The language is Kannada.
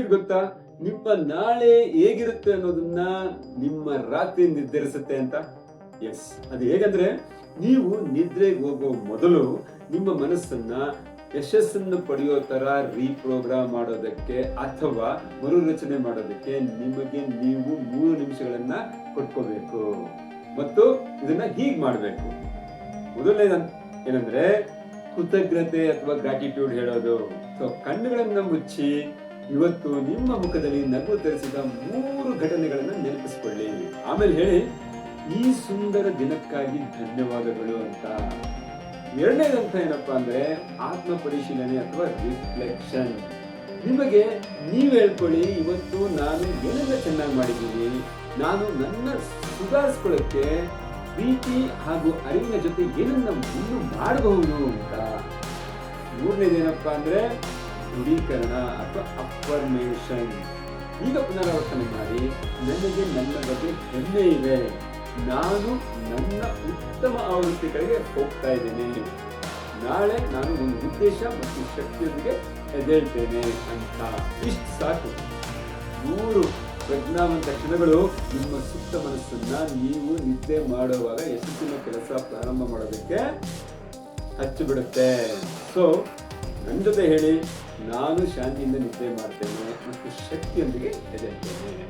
ಇದು ಗೊತ್ತಾ? ನಿಮ್ಮ ನಾಳೆ ಹೇಗಿರುತ್ತೆ ಅನ್ನೋದನ್ನ ನಿಮ್ಮ ರಾತ್ರಿ ನಿರ್ಧರಿಸುತ್ತೆ ಅಂತ. ಎಸ್ ಅದು ಹೇಗಂದ್ರೆ, ನೀವು ನಿದ್ರೆಗೆ ಹೋಗೋ ಮೊದಲು ನಿಮ್ಮ ಮನಸ್ಸನ್ನ ಯಶಸ್ಸನ್ನು ಪಡೆಯೋ ತರ ರೀಪ್ರೋಗ್ರಾಮ್ ಮಾಡೋದಕ್ಕೆ ಅಥವಾ ಮರುರಚನೆ ಮಾಡೋದಕ್ಕೆ ನಿಮಗೆ ನೀವು ಮೂರು ನಿಮಿಷಗಳನ್ನ ಕೊಟ್ಕೋಬೇಕು. ಮತ್ತು ಇದನ್ನ ಹೀಗ್ ಮಾಡಬೇಕು. ಮೊದಲನೇ ಏನಂದ್ರೆ, ಕೃತಜ್ಞತೆ ಅಥವಾ ಗ್ರಾಟಿಟ್ಯೂಡ್ ಹೇಳೋದು. ಸೊ ಕಣ್ಣುಗಳನ್ನ ಮುಚ್ಚಿ ಇವತ್ತು ನಿಮ್ಮ ಮುಖದಲ್ಲಿ ನಗು ತರಿಸಿದ ಮೂರು ಘಟನೆಗಳನ್ನ ನೆನಪಿಸಿಕೊಳ್ಳಿ. ಆಮೇಲೆ ಹೇಳಿ, ಈ ಸುಂದರ ದಿನಕ್ಕಾಗಿ ಧನ್ಯವಾದಗಳು ಅಂತ. ಎರಡನೇದಂತ ಏನಪ್ಪ ಅಂದ್ರೆ ಆತ್ಮ ಪರಿಶೀಲನೆ ಅಥವಾ ರಿಫ್ಲೆಕ್ಷನ್ ನಿಮಗೆ ನೀವು ಹೇಳ್ಕೊಳ್ಳಿ, ಇವತ್ತು ನಾನು ಏನೆಲ್ಲ ಚೆನ್ನಾಗಿ ಮಾಡಿದ್ದೀನಿ? ನಾನು ನನ್ನ ಸುಧಾರಿಸ್ಕೊಳ್ಳೋಕ್ಕೆ ಪ್ರೀತಿ ಹಾಗೂ ಅರಿವಿನ ಜೊತೆ ಏನನ್ನ ಇನ್ನೂ ಮಾಡಬಹುದು ಅಂತ. ಮೂರನೇದೇನಪ್ಪ ಅಂದ್ರೆ ದೃಢೀಕರಣ ಅಥವಾ ಅಫರ್ಮೇಷನ್ ಈಗ ಪುನರಾವರ್ತನೆ ಮಾಡಿ, ನನಗೆ ನನ್ನ ಬಗ್ಗೆ ಹೆಮ್ಮೆ ಇದೆ. ನಾನು ನನ್ನ ಉತ್ತಮ ಆವೃತ್ತಿಗಳಿಗೆ ಹೋಗ್ತಾ ಇದ್ದೇನೆ. ನಾಳೆ ನಾನು ಒಂದು ಉದ್ದೇಶ ಮತ್ತು ಶಕ್ತಿಯೊಂದಿಗೆ ಎದ್ದೇಳ್ತೇನೆ ಅಂತ. ಇಷ್ಟು ಸಾಕು. ಮೂರು ಪ್ರಜ್ಞಾವಂತ ಕ್ಷಣಗಳು ನಿಮ್ಮ ಸುತ್ತ ಮನಸ್ಸನ್ನ ನೀವು ನಿದ್ದೆ ಮಾಡುವಾಗ ಯಶಸ್ಸಿನ ಕೆಲಸ ಪ್ರಾರಂಭ ಮಾಡೋದಕ್ಕೆ ಹಚ್ಚಿಬಿಡುತ್ತೆ ಸೊ ನನ್ನ ಜೊತೆ ಹೇಳಿ ನಾನು ಶಾಂತಿಯಿಂದ ನಿದ್ದೆ ಮಾಡ್ತೇನೆ ಮತ್ತು ಶಕ್ತಿಯೊಂದಿಗೆ ಎದ್ದೇಳ್ತೇನೆ